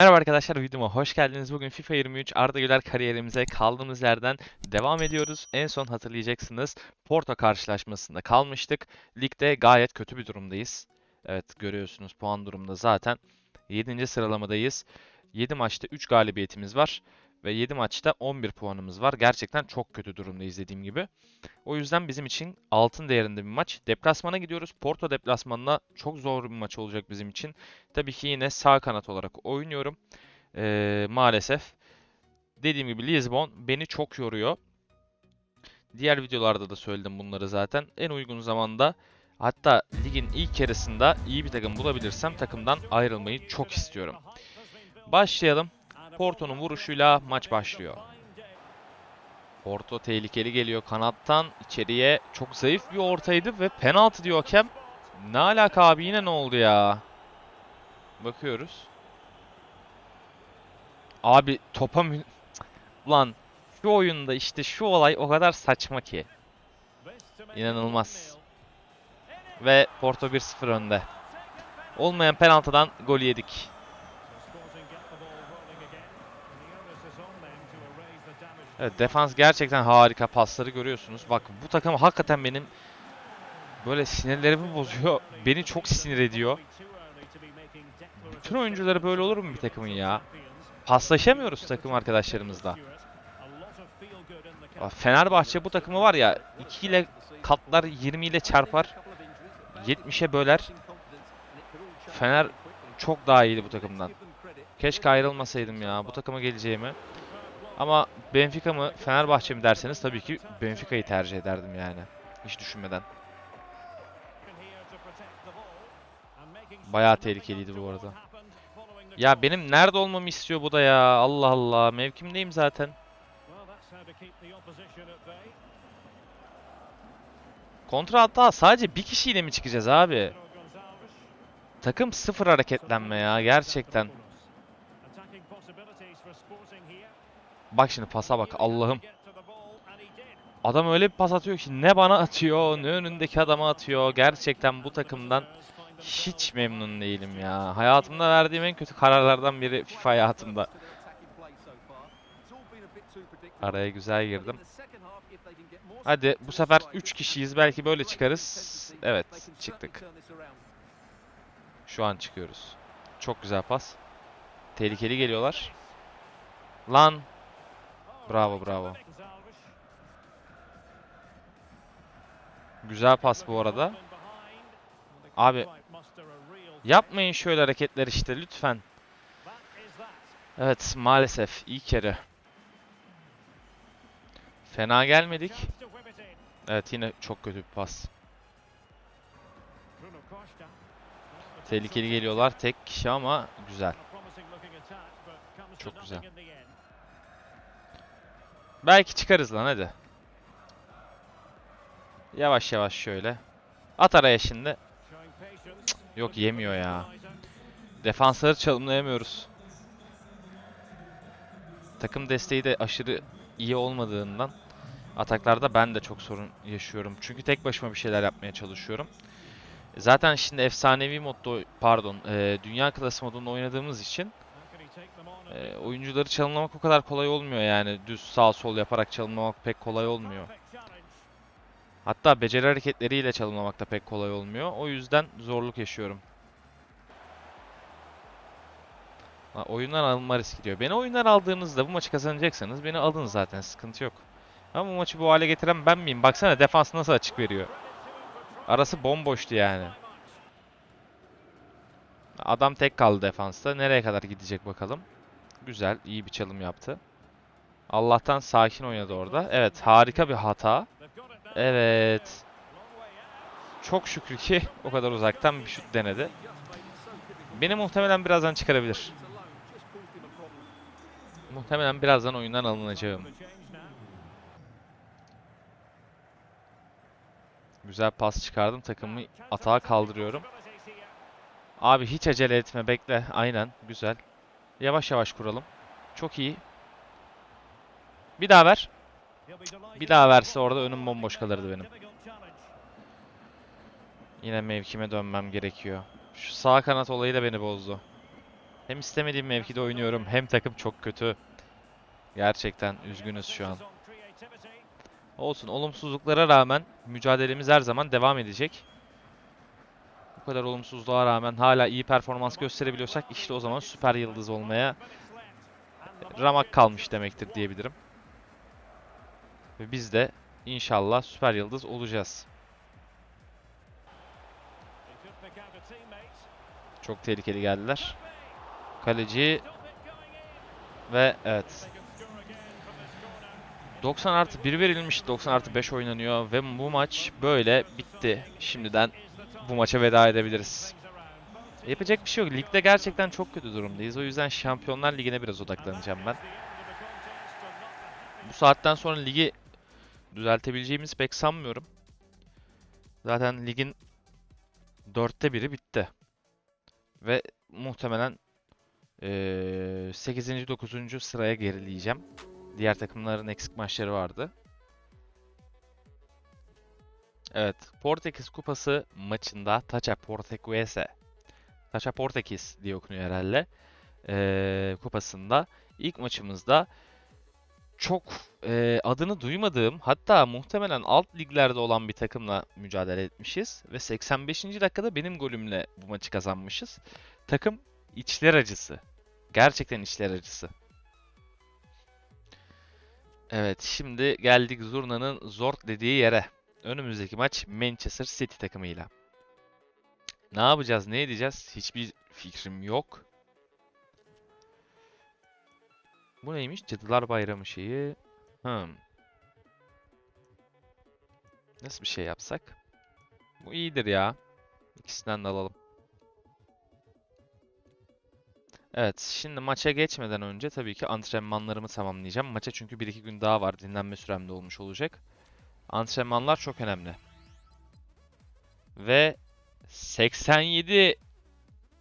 Merhaba arkadaşlar videoma hoş geldiniz. Bugün FIFA 23 Arda Güler kariyerimize kaldığımız yerden devam ediyoruz. En son hatırlayacaksınız Porto karşılaşmasında kalmıştık. Ligde gayet kötü bir durumdayız. Evet görüyorsunuz puan durumda zaten 7. sıralamadayız. 7 maçta 3 galibiyetimiz var ve 7 maçta 11 puanımız var. Gerçekten çok kötü durumdayız dediğim gibi. O yüzden bizim için altın değerinde bir maç. Deplasmana gidiyoruz. Porto deplasmanına çok zor bir maç olacak bizim için. Tabii ki yine sağ kanat olarak oynuyorum. Ee, maalesef. Dediğim gibi Lisbon beni çok yoruyor. Diğer videolarda da söyledim bunları zaten. En uygun zamanda hatta ligin ilk yarısında iyi bir takım bulabilirsem takımdan ayrılmayı çok istiyorum. Başlayalım. Porto'nun vuruşuyla maç başlıyor. Porto tehlikeli geliyor kanattan içeriye. Çok zayıf bir ortaydı ve penaltı diyor hakem. Ne alaka abi yine ne oldu ya? Bakıyoruz. Abi topa mü... Ulan şu oyunda işte şu olay o kadar saçma ki. İnanılmaz. Ve Porto 1-0 önde. Olmayan penaltıdan gol yedik. Evet defans gerçekten harika pasları görüyorsunuz. Bak bu takım hakikaten benim böyle sinirlerimi bozuyor. Beni çok sinir ediyor. Bütün oyuncuları böyle olur mu bir takımın ya? Paslaşamıyoruz takım arkadaşlarımızla. Fenerbahçe bu takımı var ya 2 ile katlar 20 ile çarpar 70'e böler. Fener çok daha iyiydi bu takımdan. Keşke ayrılmasaydım ya bu takıma geleceğimi. Ama Benfica mı Fenerbahçe mi derseniz tabii ki Benfica'yı tercih ederdim yani. Hiç düşünmeden. Bayağı tehlikeliydi bu arada. Ya benim nerede olmamı istiyor bu da ya. Allah Allah. Mevkimdeyim zaten. Kontra hatta sadece bir kişiyle mi çıkacağız abi? Takım sıfır hareketlenme ya gerçekten. Bak şimdi pasa bak Allah'ım. Adam öyle bir pas atıyor ki ne bana atıyor ne önündeki adama atıyor. Gerçekten bu takımdan hiç memnun değilim ya. Hayatımda verdiğim en kötü kararlardan biri FIFA hayatımda. Araya güzel girdim. Hadi bu sefer 3 kişiyiz belki böyle çıkarız. Evet çıktık. Şu an çıkıyoruz. Çok güzel pas. Tehlikeli geliyorlar. Lan. Bravo bravo. Güzel pas bu arada. Abi yapmayın şöyle hareketler işte lütfen. Evet maalesef iyi kere. Fena gelmedik. Evet yine çok kötü bir pas. Tehlikeli geliyorlar tek kişi ama güzel. Çok güzel. Belki çıkarız lan hadi. Yavaş yavaş şöyle. At araya şimdi. Cık, yok yemiyor ya. Defansları çalımlayamıyoruz. Takım desteği de aşırı iyi olmadığından ataklarda ben de çok sorun yaşıyorum. Çünkü tek başıma bir şeyler yapmaya çalışıyorum. Zaten şimdi efsanevi modda pardon e, dünya klası modunda oynadığımız için e, oyuncuları çalımlamak o kadar kolay olmuyor yani düz sağ sol yaparak çalımlamak pek kolay olmuyor. Hatta beceri hareketleriyle çalımlamak da pek kolay olmuyor. O yüzden zorluk yaşıyorum. Ha, oyundan alınma riski diyor. Beni oyundan aldığınızda bu maçı kazanacaksanız beni alın zaten sıkıntı yok. Ama bu maçı bu hale getiren ben miyim? Baksana defans nasıl açık veriyor. Arası bomboştu yani. Adam tek kaldı defansta. Nereye kadar gidecek bakalım. Güzel, iyi bir çalım yaptı. Allah'tan sakin oynadı orada. Evet, harika bir hata. Evet. Çok şükür ki o kadar uzaktan bir şut denedi. Beni muhtemelen birazdan çıkarabilir. Muhtemelen birazdan oyundan alınacağım. Güzel pas çıkardım. Takımı atağa kaldırıyorum. Abi hiç acele etme. Bekle. Aynen. Güzel. Yavaş yavaş kuralım. Çok iyi. Bir daha ver. Bir daha verse orada önüm bomboş kalırdı benim. Yine mevkime dönmem gerekiyor. Şu sağ kanat olayı da beni bozdu. Hem istemediğim mevkide oynuyorum hem takım çok kötü. Gerçekten üzgünüz şu an. Olsun olumsuzluklara rağmen mücadelemiz her zaman devam edecek. Kadar olumsuzluğa rağmen hala iyi performans gösterebiliyorsak işte o zaman süper yıldız olmaya ramak kalmış demektir diyebilirim. Ve biz de inşallah süper yıldız olacağız. Çok tehlikeli geldiler. Kaleci ve evet 90 artı 1 verilmiş 90 artı 5 oynanıyor ve bu maç böyle bitti. Şimdiden bu maça veda edebiliriz. Yapacak bir şey yok. Ligde gerçekten çok kötü durumdayız. O yüzden Şampiyonlar Ligi'ne biraz odaklanacağım ben. Bu saatten sonra ligi düzeltebileceğimizi pek sanmıyorum. Zaten ligin dörtte biri bitti. Ve muhtemelen eee 8. 9. sıraya gerileyeceğim. Diğer takımların eksik maçları vardı. Evet, Portekiz Kupası maçında Taça Portekiese, Taça Portekiz diye okunuyor herhalde. Eee, kupasında ilk maçımızda çok eee, adını duymadığım hatta muhtemelen alt liglerde olan bir takımla mücadele etmişiz ve 85. dakikada benim golümle bu maçı kazanmışız. Takım içler acısı. Gerçekten içler acısı. Evet, şimdi geldik Zurna'nın zor dediği yere. Önümüzdeki maç Manchester City takımıyla. Ne yapacağız, ne edeceğiz? Hiçbir fikrim yok. Bu neymiş? Cadılar Bayramı şeyi. Hmm. Nasıl bir şey yapsak? Bu iyidir ya. İkisinden de alalım. Evet, şimdi maça geçmeden önce tabii ki antrenmanlarımı tamamlayacağım. Maça çünkü 1-2 gün daha var. Dinlenme sürem de olmuş olacak. Antrenmanlar çok önemli. Ve 87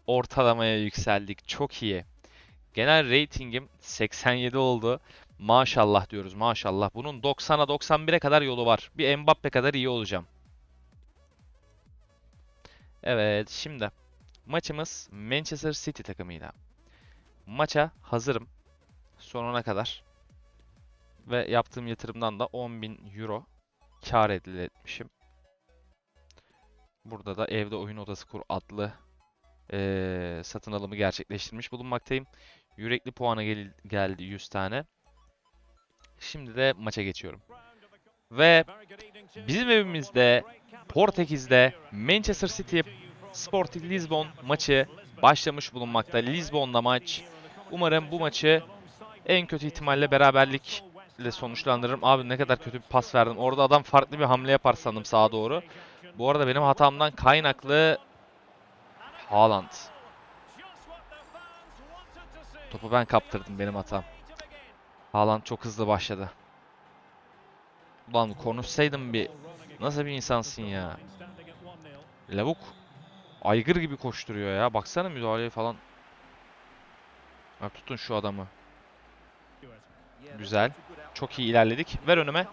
ortalamaya yükseldik. Çok iyi. Genel ratingim 87 oldu. Maşallah diyoruz maşallah. Bunun 90'a 91'e kadar yolu var. Bir Mbappe kadar iyi olacağım. Evet şimdi maçımız Manchester City takımıyla. Maça hazırım. Sonuna kadar. Ve yaptığım yatırımdan da 10.000 euro kar elde etmişim. Burada da evde oyun odası kur adlı eee, satın alımı gerçekleştirmiş bulunmaktayım. Yürekli puana gel- geldi 100 tane. Şimdi de maça geçiyorum. Ve bizim evimizde Portekiz'de Manchester City Sporting Lisbon maçı başlamış bulunmakta. Lisbon'da maç. Umarım bu maçı en kötü ihtimalle beraberlikle sonuçlandırırım. Abi ne kadar kötü bir pas verdim. Orada adam farklı bir hamle yapar sandım sağa doğru. Bu arada benim hatamdan kaynaklı Haaland. Topu ben kaptırdım benim hatam. Haaland çok hızlı başladı. Ulan konuşsaydım bir nasıl bir insansın ya. Lavuk aygır gibi koşturuyor ya. Baksana müdahaleye falan. Ha, tutun şu adamı. Güzel. Çok iyi ilerledik. Ver önüme.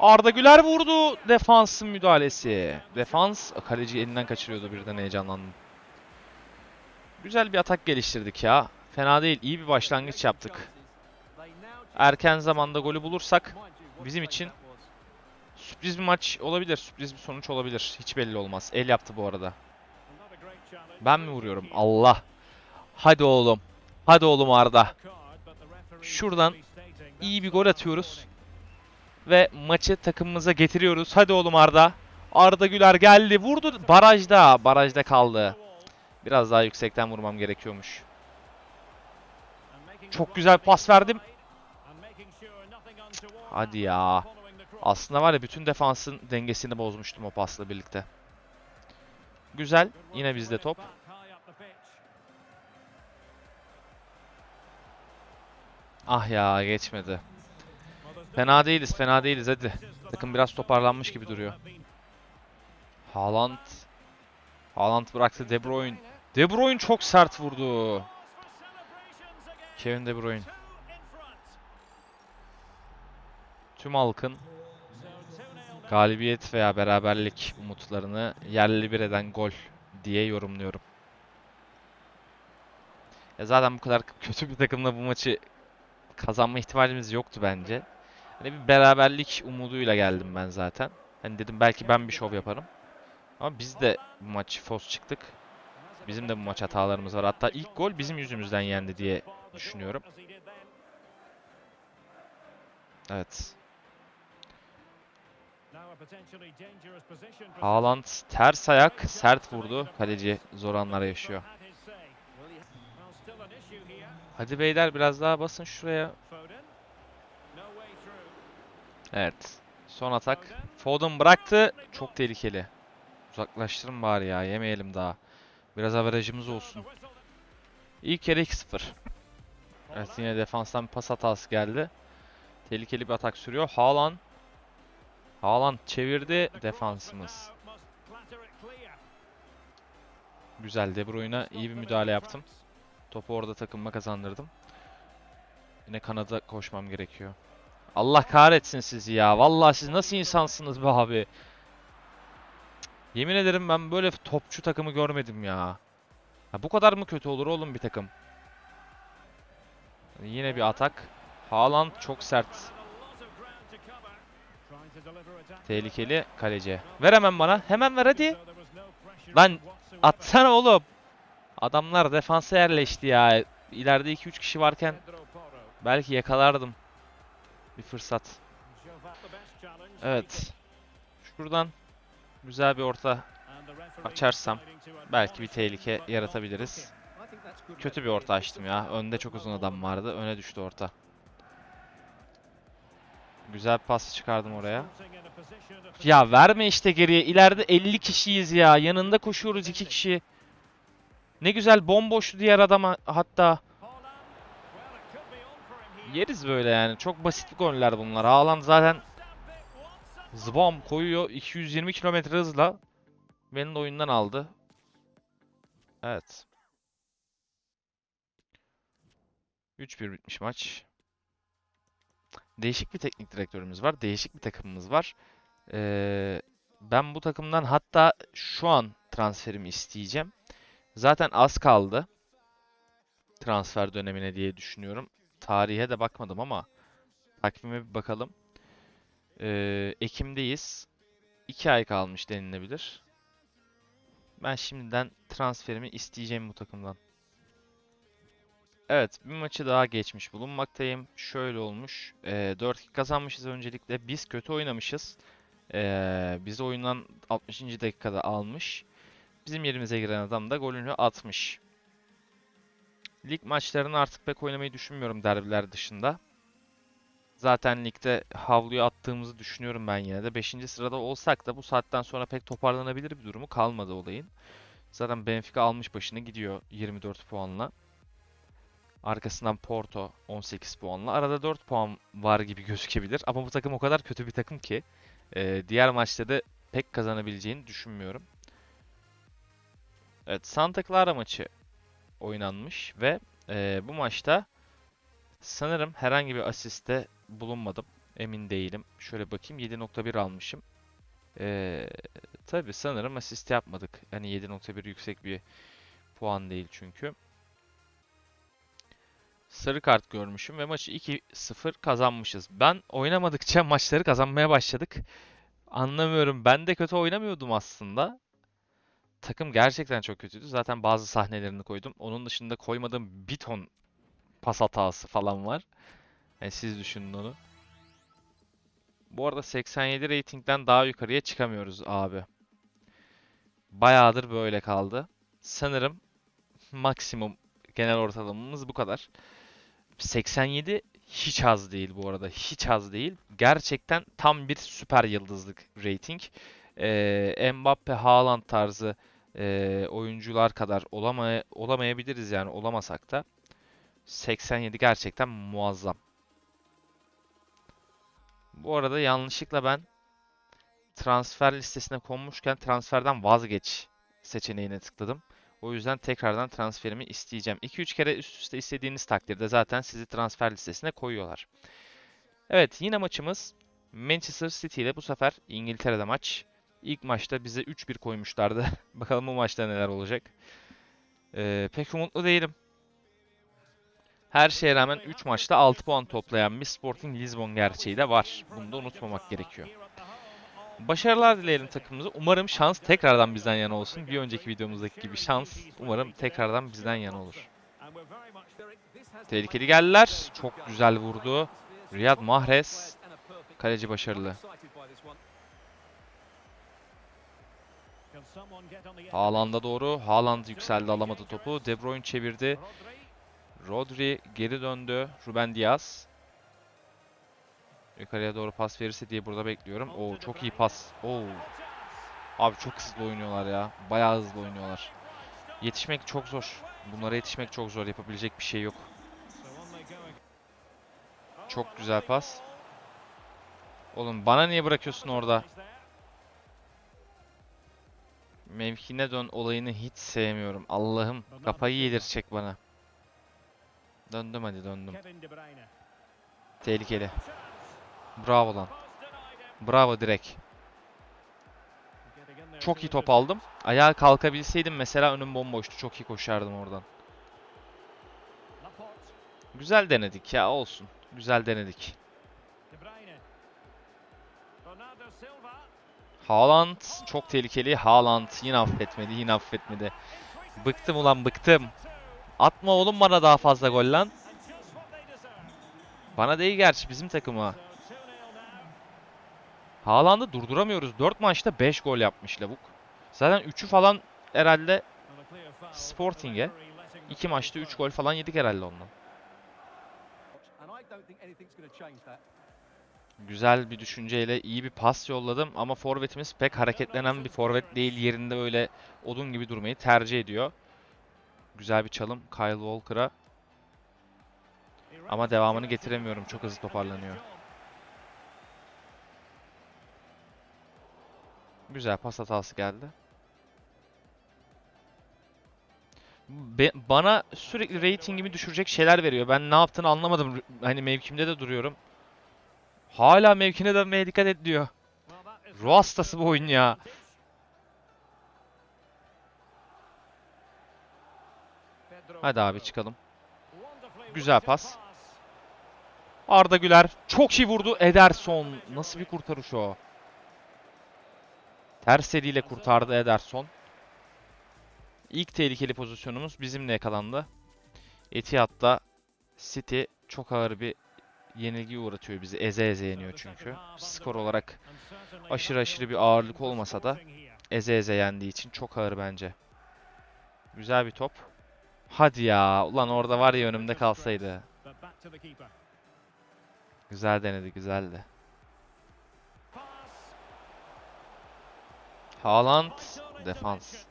Arda Güler vurdu. Defansın müdahalesi. Defans kaleci elinden kaçırıyordu birden heyecanlandım. Güzel bir atak geliştirdik ya. Fena değil. iyi bir başlangıç yaptık. Erken zamanda golü bulursak bizim için sürpriz bir maç olabilir. Sürpriz bir sonuç olabilir. Hiç belli olmaz. El yaptı bu arada. Ben mi vuruyorum? Allah. Hadi oğlum. Hadi oğlum Arda. Şuradan iyi bir gol atıyoruz. Ve maçı takımımıza getiriyoruz. Hadi oğlum Arda. Arda Güler geldi. Vurdu. Barajda. Barajda kaldı. Biraz daha yüksekten vurmam gerekiyormuş. Çok güzel pas verdim. Hadi ya. Aslında var ya bütün defansın dengesini bozmuştum o pasla birlikte. Güzel. Yine bizde top. Ah ya geçmedi. Fena değiliz, fena değiliz hadi. Takım biraz toparlanmış gibi duruyor. Haaland. Haaland bıraktı De Bruyne. De Bruyne çok sert vurdu. Kevin De Bruyne. Tüm halkın galibiyet veya beraberlik umutlarını yerli bir eden gol diye yorumluyorum. Ya zaten bu kadar kötü bir takımla bu maçı kazanma ihtimalimiz yoktu bence. Hani bir beraberlik umuduyla geldim ben zaten. Hani dedim belki ben bir şov yaparım. Ama biz de bu maç fos çıktık. Bizim de bu maç hatalarımız var. Hatta ilk gol bizim yüzümüzden yendi diye düşünüyorum. Evet. Haaland ters ayak sert vurdu. Kaleci zor anlar yaşıyor. Hadi beyler biraz daha basın şuraya. Evet. Son atak. Foden bıraktı. Çok tehlikeli. Uzaklaştırın bari ya. Yemeyelim daha. Biraz averajımız olsun. İlk kere 2-0. Evet yine defanstan bir pas hatası geldi. Tehlikeli bir atak sürüyor. Haaland. Haaland çevirdi defansımız. Güzel De Bruyne iyi bir müdahale yaptım. Topu orada takımıma kazandırdım. Yine kanada koşmam gerekiyor. Allah kahretsin sizi ya. Vallahi siz nasıl insansınız be abi. Yemin ederim ben böyle topçu takımı görmedim ya. Ha, bu kadar mı kötü olur oğlum bir takım? Yine bir atak. Haaland çok sert. Tehlikeli kaleci. Ver hemen bana. Hemen ver hadi. Lan atsana oğlum. Adamlar defansa yerleşti ya. İleride 2-3 kişi varken belki yakalardım. Bir fırsat. Evet. Şuradan güzel bir orta açarsam belki bir tehlike yaratabiliriz. Kötü bir orta açtım ya. Önde çok uzun adam vardı. Öne düştü orta. Güzel bir pas çıkardım oraya. Ya verme işte geriye. İleride 50 kişiyiz ya. Yanında koşuyoruz 2 kişi. Ne güzel bomboştu diğer adama hatta. Yeriz böyle yani. Çok basit goller bunlar. Haaland zaten zbam koyuyor 220 kilometre hızla. Beni de oyundan aldı. Evet. 3-1 bitmiş maç. Değişik bir teknik direktörümüz var. Değişik bir takımımız var. Ee, ben bu takımdan hatta şu an transferimi isteyeceğim. Zaten az kaldı. Transfer dönemine diye düşünüyorum. Tarihe de bakmadım ama takvime bir bakalım. Ee, Ekim'deyiz. 2 ay kalmış denilebilir. Ben şimdiden transferimi isteyeceğim bu takımdan. Evet, bir maçı daha geçmiş bulunmaktayım. Şöyle olmuş. Ee, 4-2 kazanmışız öncelikle. Biz kötü oynamışız. Ee, bizi oyundan 60. dakikada almış. Bizim yerimize giren adam da golünü atmış. Lig maçlarını artık pek oynamayı düşünmüyorum derbiler dışında. Zaten ligde havluyu attığımızı düşünüyorum ben yine de. 5. sırada olsak da bu saatten sonra pek toparlanabilir bir durumu kalmadı olayın. Zaten Benfica almış başını gidiyor 24 puanla. Arkasından Porto 18 puanla. Arada 4 puan var gibi gözükebilir. Ama bu takım o kadar kötü bir takım ki diğer maçlarda pek kazanabileceğini düşünmüyorum. Evet, Santa Clara maçı oynanmış ve e, bu maçta sanırım herhangi bir asiste bulunmadım. Emin değilim. Şöyle bakayım 7.1 almışım. E, tabii sanırım asist yapmadık. Hani 7.1 yüksek bir puan değil çünkü. Sarı kart görmüşüm ve maçı 2-0 kazanmışız. Ben oynamadıkça maçları kazanmaya başladık. Anlamıyorum. Ben de kötü oynamıyordum aslında. Takım gerçekten çok kötüydü. Zaten bazı sahnelerini koydum. Onun dışında koymadığım bir ton pas hatası falan var. Yani siz düşünün onu. Bu arada 87 ratingden daha yukarıya çıkamıyoruz abi. Bayağıdır böyle kaldı. Sanırım maksimum genel ortalamamız bu kadar. 87 hiç az değil bu arada. Hiç az değil. Gerçekten tam bir süper yıldızlık rating. Ee, Mbappe, Haaland tarzı e, oyuncular kadar olamay olamayabiliriz yani olamasak da 87 gerçekten muazzam. Bu arada yanlışlıkla ben transfer listesine konmuşken transferden vazgeç seçeneğine tıkladım. O yüzden tekrardan transferimi isteyeceğim. 2-3 kere üst üste istediğiniz takdirde zaten sizi transfer listesine koyuyorlar. Evet yine maçımız Manchester City ile bu sefer İngiltere'de maç. İlk maçta bize 3-1 koymuşlardı. Bakalım bu maçta neler olacak. Ee, pek umutlu değilim. Her şeye rağmen 3 maçta 6 puan toplayan bir Sporting Lisbon gerçeği de var. Bunu da unutmamak gerekiyor. Başarılar dileyelim takımımıza. Umarım şans tekrardan bizden yana olsun. Bir önceki videomuzdaki gibi şans umarım tekrardan bizden yana olur. Tehlikeli geldiler. Çok güzel vurdu. Riyad Mahrez. Kaleci başarılı. Haaland'a doğru. Haaland yükseldi alamadı topu. De Bruyne çevirdi. Rodri geri döndü. Ruben Diaz. Yukarıya doğru pas verirse diye burada bekliyorum. Oo çok iyi pas. Oo. Abi çok hızlı oynuyorlar ya. Bayağı hızlı oynuyorlar. Yetişmek çok zor. Bunlara yetişmek çok zor. Yapabilecek bir şey yok. Çok güzel pas. Oğlum bana niye bırakıyorsun orada? Mevkine dön olayını hiç sevmiyorum. Allah'ım kafayı yedirecek bana. Döndüm hadi döndüm. Tehlikeli. Bravo lan. Bravo direkt. Çok iyi top aldım. Ayağa kalkabilseydim mesela önüm bomboştu. Çok iyi koşardım oradan. Güzel denedik ya olsun. Güzel denedik. Haaland çok tehlikeli. Haaland yine affetmedi. Yine affetmedi. Bıktım ulan bıktım. Atma oğlum bana daha fazla gol lan. Bana değil gerçi bizim takıma. Haaland'ı durduramıyoruz. 4 maçta 5 gol yapmış Lavuk. Zaten 3'ü falan herhalde Sporting'e. 2 maçta 3 gol falan yedik herhalde ondan. Güzel bir düşünceyle iyi bir pas yolladım ama forvetimiz pek hareketlenen bir forvet değil. Yerinde öyle odun gibi durmayı tercih ediyor. Güzel bir çalım Kyle Walker'a. Ama devamını getiremiyorum. Çok hızlı toparlanıyor. Güzel pas hatası geldi. Be- bana sürekli ratingimi düşürecek şeyler veriyor. Ben ne yaptığını anlamadım. Hani mevkimde de duruyorum. Hala mevkine dönmeye dikkat et diyor. Ruh hastası bu oyun ya. Hadi abi çıkalım. Güzel pas. Arda Güler çok iyi vurdu. Ederson nasıl bir kurtarış o? Ters eliyle kurtardı Ederson. İlk tehlikeli pozisyonumuz bizimle yakalandı. Etihad'da City çok ağır bir yenilgi uğratıyor bizi. Eze eze yeniyor çünkü. Skor olarak aşırı aşırı bir ağırlık olmasa da eze eze yendiği için çok ağır bence. Güzel bir top. Hadi ya. Ulan orada var ya önümde kalsaydı. Güzel denedi, güzeldi. Haaland defans.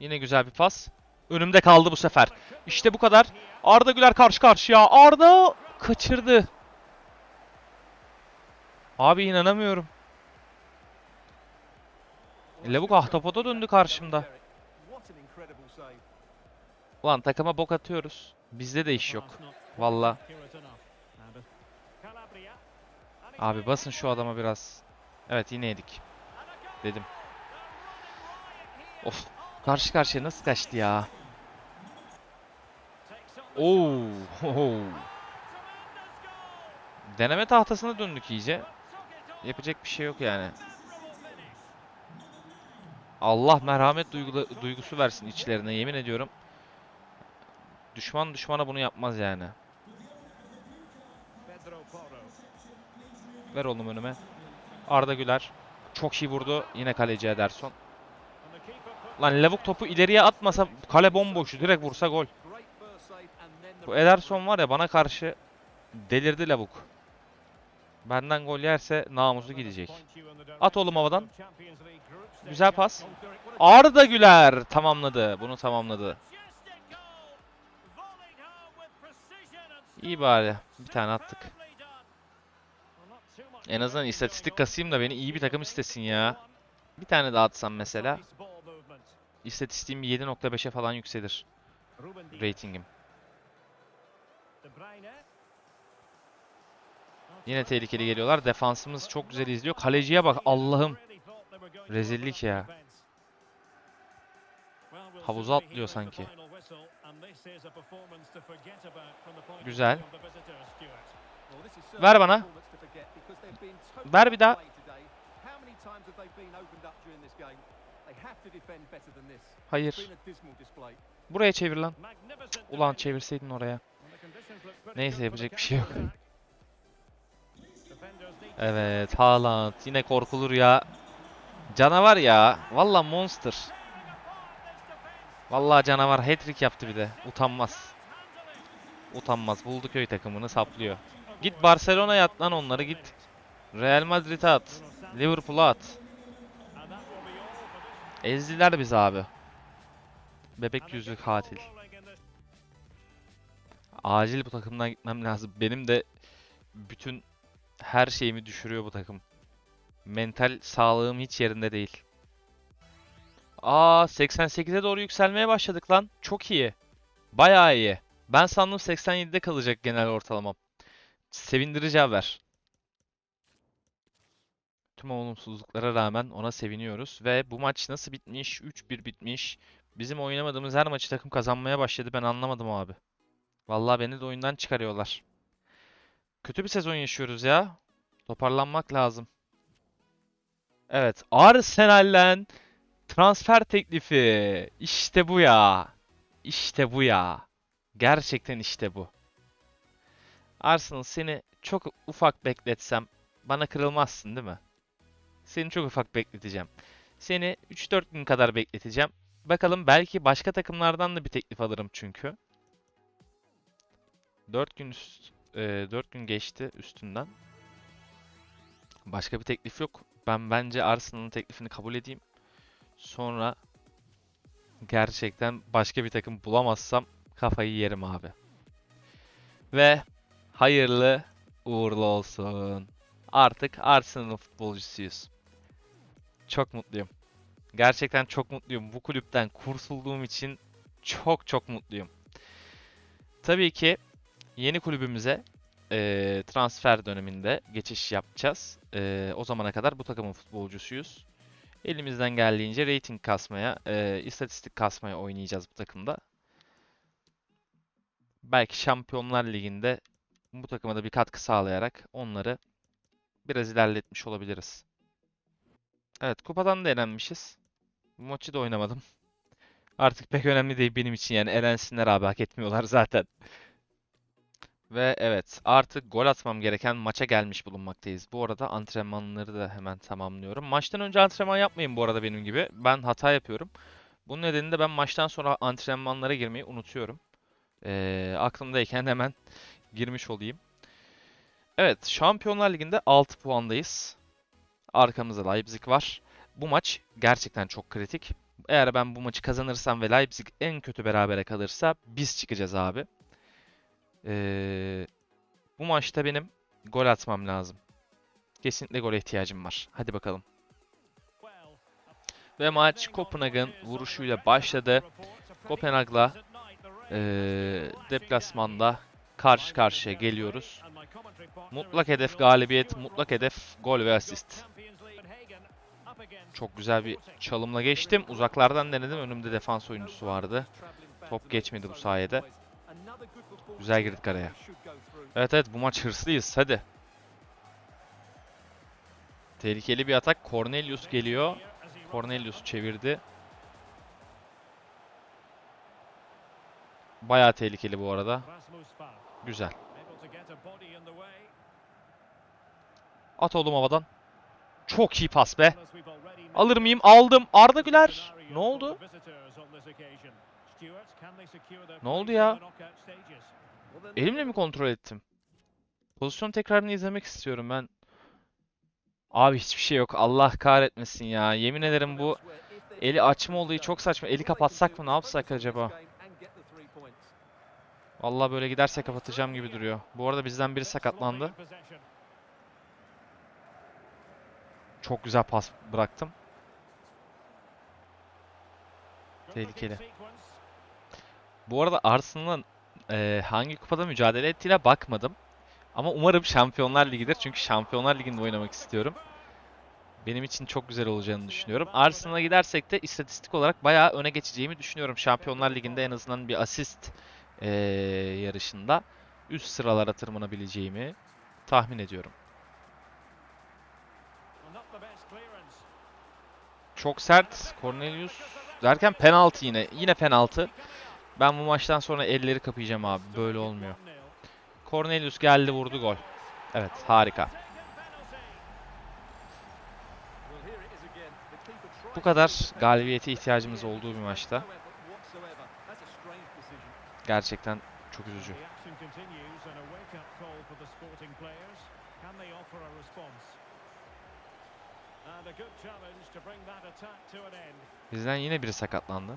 Yine güzel bir pas. Önümde kaldı bu sefer. İşte bu kadar. Arda Güler karşı karşıya. Arda kaçırdı. Abi inanamıyorum. Lavuk ahtapota döndü karşımda. Ulan takıma bok atıyoruz. Bizde de iş yok. Valla. Abi basın şu adama biraz. Evet yine yedik. Dedim. Of. Karşı karşıya nasıl kaçtı ya? Oo. oo. Deneme tahtasına döndük iyice. Yapacak bir şey yok yani. Allah merhamet duygusu versin içlerine yemin ediyorum. Düşman düşmana bunu yapmaz yani. Ver oğlum önüme. Arda Güler. Çok iyi vurdu. Yine kaleci Ederson. Lan Lavuk topu ileriye atmasa kale bomboştu. Direkt vursa gol. Bu Ederson var ya bana karşı delirdi Lavuk. Benden gol yerse namusu gidecek. At oğlum havadan. Güzel pas. Arda Güler tamamladı. Bunu tamamladı. İyi bari. Bir tane attık. En azından istatistik kasayım da beni iyi bir takım istesin ya. Bir tane daha atsam mesela. İstatistiğim 7.5'e falan yükselir. Ratingim. Yine tehlikeli geliyorlar. Defansımız çok güzel izliyor. Kaleciye bak Allah'ım. Rezillik ya. Havuza atlıyor sanki. Güzel. Ver bana. Ver bir daha. Hayır. Buraya çevir lan. Ulan çevirseydin oraya. Neyse yapacak bir şey yok. Evet Haaland yine korkulur ya. Canavar ya. Valla monster. Vallahi canavar hat-trick yaptı bir de. Utanmaz. Utanmaz. Buldu köy takımını saplıyor. Git Barcelona'ya at lan onları git. Real Madrid'e at. Liverpool'a at. Ezdiler bizi abi. Bebek yüzlü katil. Acil bu takımdan gitmem lazım. Benim de bütün her şeyimi düşürüyor bu takım. Mental sağlığım hiç yerinde değil. Aa 88'e doğru yükselmeye başladık lan. Çok iyi. Bayağı iyi. Ben sandım 87'de kalacak genel ortalamam. Sevindirici haber. Tüm olumsuzluklara rağmen ona seviniyoruz. Ve bu maç nasıl bitmiş? 3-1 bitmiş. Bizim oynamadığımız her maçı takım kazanmaya başladı. Ben anlamadım abi. Vallahi beni de oyundan çıkarıyorlar. Kötü bir sezon yaşıyoruz ya. Toparlanmak lazım. Evet, Arsenal'den transfer teklifi. İşte bu ya. İşte bu ya. Gerçekten işte bu. Arsenal seni çok ufak bekletsem bana kırılmazsın değil mi? Seni çok ufak bekleteceğim. Seni 3-4 gün kadar bekleteceğim. Bakalım belki başka takımlardan da bir teklif alırım çünkü. 4 gün üst, 4 gün geçti üstünden. Başka bir teklif yok. Ben bence Arsenal'ın teklifini kabul edeyim. Sonra gerçekten başka bir takım bulamazsam kafayı yerim abi. Ve hayırlı uğurlu olsun. Artık Arsenal futbolcusuyuz. Çok mutluyum. Gerçekten çok mutluyum. Bu kulüpten kurtulduğum için çok çok mutluyum. Tabii ki yeni kulübümüze eee, transfer döneminde geçiş yapacağız. Eee, o zamana kadar bu takımın futbolcusuyuz. Elimizden geldiğince rating kasmaya, eee, istatistik kasmaya oynayacağız bu takımda. Belki Şampiyonlar Ligi'nde bu takıma da bir katkı sağlayarak onları biraz ilerletmiş olabiliriz. Evet, kupadan da elenmişiz. Bu maçı da oynamadım. Artık pek önemli değil benim için yani elensinler abi hak etmiyorlar zaten. Ve evet artık gol atmam gereken maça gelmiş bulunmaktayız. Bu arada antrenmanları da hemen tamamlıyorum. Maçtan önce antrenman yapmayın bu arada benim gibi. Ben hata yapıyorum. Bunun nedeni de ben maçtan sonra antrenmanlara girmeyi unutuyorum. Ee, aklımdayken hemen girmiş olayım. Evet Şampiyonlar Ligi'nde 6 puandayız. Arkamızda Leipzig var. Bu maç gerçekten çok kritik. Eğer ben bu maçı kazanırsam ve Leipzig en kötü berabere kalırsa biz çıkacağız abi. Ee, bu maçta benim gol atmam lazım. Kesinlikle gole ihtiyacım var. Hadi bakalım. Ve maç Kopenhag'ın vuruşuyla başladı. Kopenhag'la eee, deplasmanda karşı karşıya geliyoruz. Mutlak hedef galibiyet, mutlak hedef gol ve asist. Çok güzel bir çalımla geçtim. Uzaklardan denedim. Önümde defans oyuncusu vardı. Top geçmedi bu sayede. Güzel girdik araya. Evet evet bu maç hırslıyız. Hadi. Tehlikeli bir atak. Cornelius geliyor. Cornelius çevirdi. Bayağı tehlikeli bu arada. Güzel. At oğlum havadan. Çok iyi pas be. Alır mıyım? Aldım. Arda Güler. Ne oldu? Ne oldu ya? Elimle mi kontrol ettim? Pozisyon tekrarını izlemek istiyorum ben. Abi hiçbir şey yok. Allah kahretmesin ya. Yemin ederim bu eli açma olayı çok saçma. Eli kapatsak mı? Ne yapsak acaba? Vallahi böyle giderse kapatacağım gibi duruyor. Bu arada bizden biri sakatlandı. Çok güzel pas bıraktım. Tehlikeli. Bu arada Arsenal'ın eee, hangi kupada mücadele ettiğine bakmadım. Ama umarım Şampiyonlar Ligi'dir. Çünkü Şampiyonlar Ligi'nde oynamak istiyorum. benim için çok güzel olacağını düşünüyorum. Arsenal'a gidersek de istatistik olarak bayağı öne geçeceğimi düşünüyorum. Şampiyonlar Ligi'nde en azından bir asist eee, yarışında üst sıralara tırmanabileceğimi tahmin ediyorum. Çok sert Cornelius derken penaltı yine. Yine penaltı. Ben bu maçtan sonra elleri kapayacağım abi. Böyle olmuyor. Cornelius geldi vurdu gol. Evet harika. Bu kadar galibiyete ihtiyacımız olduğu bir maçta. Gerçekten çok üzücü. Bizden yine biri sakatlandı.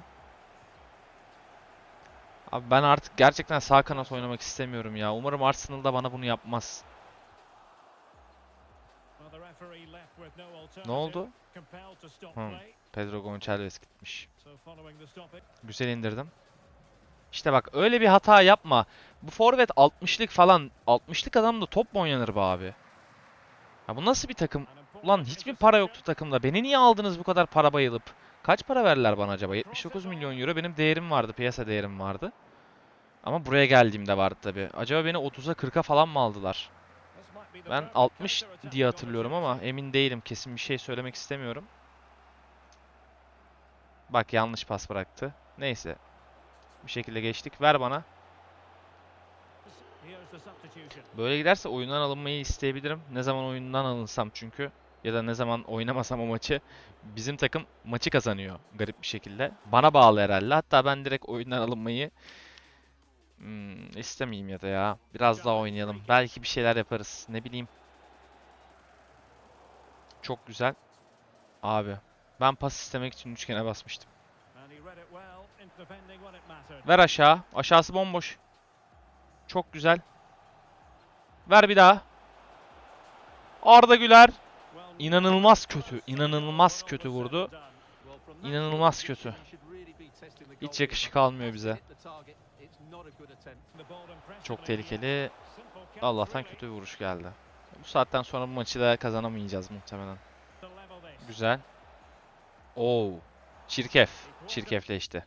Abi ben artık gerçekten sağ kanat oynamak istemiyorum ya. Umarım Arsenal da bana bunu yapmaz. Ne oldu? Hmm. Pedro Gonçalves gitmiş. Güzel indirdim. İşte bak öyle bir hata yapma. Bu forvet 60'lık falan. 60'lık adam da top mu oynanır be abi? Ya bu nasıl bir takım? Ulan hiçbir para yoktu takımda. Beni niye aldınız bu kadar para bayılıp? Kaç para verdiler bana acaba? 79 milyon euro benim değerim vardı. Piyasa değerim vardı. Ama buraya geldiğimde vardı tabi. Acaba beni 30'a 40'a falan mı aldılar? Ben 60 diye hatırlıyorum ama emin değilim. Kesin bir şey söylemek istemiyorum. Bak yanlış pas bıraktı. Neyse. Bir şekilde geçtik. Ver bana. Böyle giderse oyundan alınmayı isteyebilirim. Ne zaman oyundan alınsam çünkü ya da ne zaman oynamasam o maçı bizim takım maçı kazanıyor garip bir şekilde. Bana bağlı herhalde. Hatta ben direkt oyundan alınmayı hmm, istemeyeyim ya da ya. Biraz daha oynayalım. Belki bir şeyler yaparız. Ne bileyim. Çok güzel. Abi ben pas istemek için üçgene basmıştım. Ver aşağı. Aşağısı bomboş. Çok güzel. Ver bir daha. Arda Güler. İnanılmaz kötü. inanılmaz kötü vurdu. İnanılmaz kötü. Hiç yakışık almıyor bize. Çok tehlikeli. Allah'tan kötü bir vuruş geldi. Bu saatten sonra bu maçı da kazanamayacağız muhtemelen. Güzel. Oo. Çirkef. Çirkefleşti.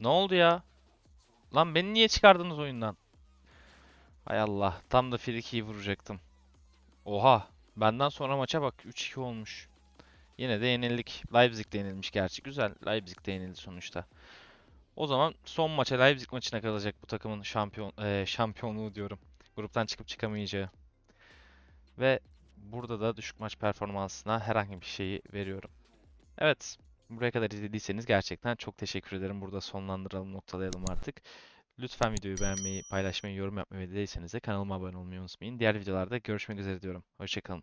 Ne oldu ya? Lan beni niye çıkardınız oyundan? Hay Allah. Tam da frikiyi vuracaktım. Oha. Benden sonra maça bak. 3-2 olmuş. Yine de yenildik. Leipzig'de yenilmiş gerçi. Güzel. Leipzig'de yenildi sonuçta. O zaman son maça Leipzig maçına kalacak bu takımın şampiyon eee, şampiyonluğu diyorum. Gruptan çıkıp çıkamayacağı. Ve burada da düşük maç performansına herhangi bir şeyi veriyorum. Evet. Buraya kadar izlediyseniz gerçekten çok teşekkür ederim. Burada sonlandıralım, noktalayalım artık. Lütfen videoyu beğenmeyi, paylaşmayı, yorum yapmayı ve değilseniz de kanalıma abone olmayı unutmayın. Diğer videolarda görüşmek üzere diyorum. Hoşçakalın.